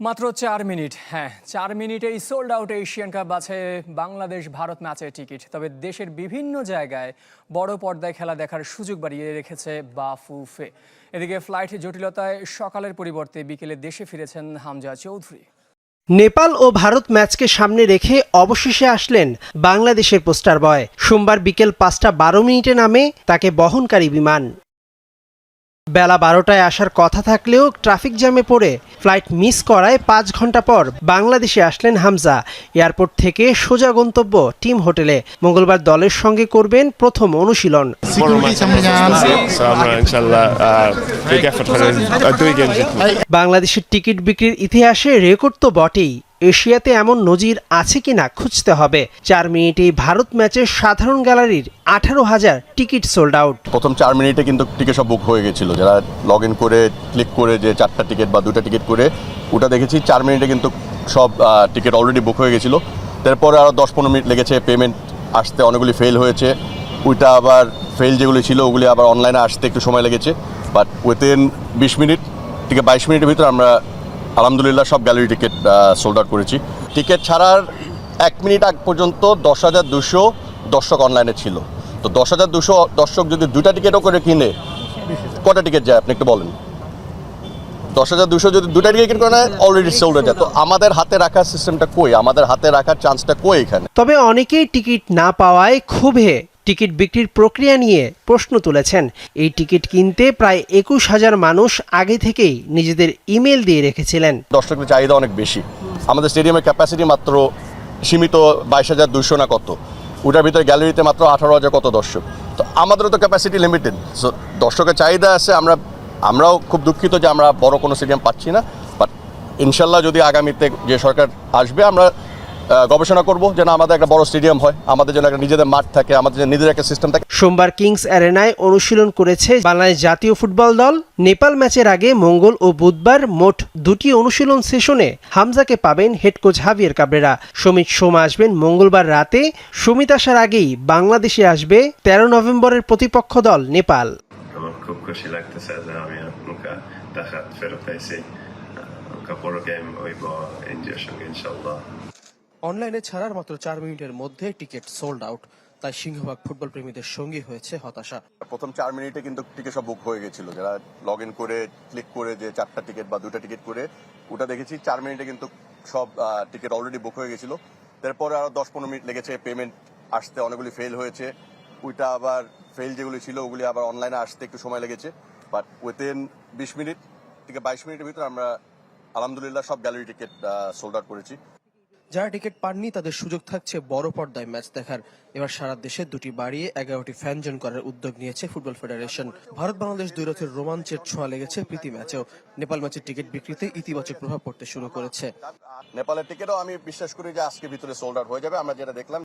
মাত্র চার মিনিট হ্যাঁ চার মিনিটেই সোল্ড আউট এশিয়ান কাপ আছে বাংলাদেশ ভারত ম্যাচের টিকিট। তবে দেশের বিভিন্ন জায়গায় বড় পর্দায় খেলা দেখার সুযোগ বাড়িয়ে রেখেছে বাফুফে। এদিকে ফ্লাইট জটিলতায় সকালের পরিবর্তে বিকেলে দেশে ফিরেছেন হামজা চৌধুরী। নেপাল ও ভারত ম্যাচকে সামনে রেখে অবশেষে আসলেন বাংলাদেশের পোস্টার বয়। সোমবার বিকেল পাঁচটা বারো মিনিটে নামে তাকে বহনকারী বিমান। বেলা বারোটায় আসার কথা থাকলেও ট্রাফিক জ্যামে পড়ে ফ্লাইট মিস করায় পাঁচ ঘণ্টা পর বাংলাদেশে আসলেন হামজা। এয়ারপোর্ট থেকে সোজা গন্তব্য টিম হোটেলে। মঙ্গলবার দলের সঙ্গে করবেন প্রথম অনুশীলন। বাংলাদেশের টিকিট বিক্রির ইতিহাসে রেকর্ড তো বটেই। এশিয়াতে এমন নজির আছে কি না খুঁজতে হবে। চার মিনিটেই ভারত ম্যাচের সাধারণ গ্যালারির আঠারো হাজার টিকিট সোল্ড আউট প্রথম চার মিনিটে কিন্তু টিকিট সব বুক হয়ে গেছিল। যারা লগ ইন করে ক্লিক করে যে চারটা টিকিট বা দুটা টিকিট করে, ওটা দেখেছি, চার মিনিটে কিন্তু সব টিকিট অলরেডি বুক হয়ে গেছিল। তারপরে আরও দশ পনেরো মিনিট লেগেছে পেমেন্ট আসতে অনেকগুলি ফেল হয়েছে। ওইটা আবার ফেল যেগুলি ছিল, ওগুলি আবার অনলাইনে আসতে একটু সময় লেগেছে। বাট উইথিন বিশ মিনিট থেকে বাইশ মিনিটের ভিতরে আমরা আলহামদুলিল্লাহ সব গ্যালারি টিকিট সোল্ড আউট করেছি। টিকিট ছাড়ার এক মিনিট আগ পর্যন্ত দশ হাজার দুশো দর্শক অনলাইনে ছিল। তো দশ হাজার দুশো দর্শক যদি দুইটা টিকিটও করে কিনে, কটা টিকিট যায়? আপনি একটু বলেন। দশ হাজার দুশো যদি দুটা টিকিট করে অলরেডি সোল্ড হয়ে যায়। তো আমাদের হাতে রাখার সিস্টেমটা কই? আমাদের হাতে রাখার চান্সটা কই এখানে? তবে অনেকেই টিকিট না পাওয়ায় ক্ষোভে টিকিট বিক্রির প্রক্রিয়া নিয়ে প্রশ্ন তুলেছেন। এই টিকিট কিনতে প্রায় একুশ হাজার মানুষ আগে থেকেই নিজেদের ইমেল দিয়ে রেখেছিলেন। দর্শকের চাহিদা অনেক বেশি। আমাদের স্টেডিয়ামের ক্যাপাসিটি মাত্র সীমিত বাইশ হাজার দুশো না কত। ওটার ভিতরে গ্যালারিতে মাত্র আঠারো হাজার কত দর্শক। তো আমাদেরও তো ক্যাপাসিটি লিমিটেড সো দর্শকের চাহিদা আছে, আমরা, আমরাও খুব দুঃখিত যে আমরা বড় কোনো স্টেডিয়াম পাচ্ছি না। বাট ইনশাল্লাহ যদি আগামীতে যে সরকার আসবে, আমরা গবেষণা করব যেন আমাদের একটা বড় স্টেডিয়াম হয় আমাদের যেন একটা নিজেদের মাঠ থাকে আমাদের যেন নিজেদের একটা সিস্টেম থাকে। সোমবার কিংস অ্যারেনায় অনুশীলন করেছে বাংলাদেশ জাতীয় ফুটবল দল। নেপাল ম্যাচের আগে মঙ্গল ও বুধবার মোট দুটি অনুশীলন সেশনে হামজাকে পাবেন head coach Javier Cabrera. Samit Soma আসবেন মঙ্গলবার রাতে। সমিত আসার আগেই বাংলাদেশে আসবে তেরো নভেম্বরের প্রতিপক্ষ দল নেপাল। আমার খুব খুশি লাগতেছে যে আমি ফেরত পাইছি গেম ইন্ডিয়ার সঙ্গে ইনশাল্লাহ অনলাইনে ছাড়ার মাত্র চার মিনিটের মধ্যে টিকিট সোল্ড আউট তাই সিংহভাগ ফুটবল প্রেমীদের সঙ্গী হয়েছে হতাশা। প্রথম চার মিনিটে কিন্তু টিকিট সব বুক হয়ে গেছিল। যারা লগ ইন করে ক্লিক করে যে চারটা টিকিট বা দুটা টিকিট করে, ওটা দেখেছি চার মিনিটে কিন্তু সব টিকিট অলরেডি বুক হয়ে গেছিল। তারপরে আরও দশ পনেরো মিনিট লেগেছে পেমেন্ট আসতে, অনেকগুলি ফেল হয়েছে। ওইটা আবার ফেল যেগুলি ছিল, ওগুলি আবার অনলাইনে আসতে একটু সময় লেগেছে। বাট উইথিন বিশ মিনিট থেকে বাইশ মিনিটের ভিতরে আমরা আলহামদুলিল্লাহ সব গ্যালারি টিকিট সোল্ড আউট করেছি। যারা টিকিট পাননি, তাদের সুযোগ থাকছে বড় পর্দায় ম্যাচ দেখার। এবার সারা দেশে দুটি বাড়িয়ে এগারোটি ফ্যান জন করার উদ্যোগ নিয়েছে ফুটবল ফেডারেশন। ভারত বাংলাদেশ দুই রথের রোমাঞ্চের ছোঁয়া লেগেছে প্রীতি ম্যাচেও। নেপাল ম্যাচের টিকিট বিক্রিতে ইতিবাচক প্রভাব পড়তে শুরু করেছে। নেপালের টিকিটও আমি বিশ্বাস করি যে আজকে ভিতরে সোল্ড আউট হয়ে যাবে। আমরা যেটা দেখলাম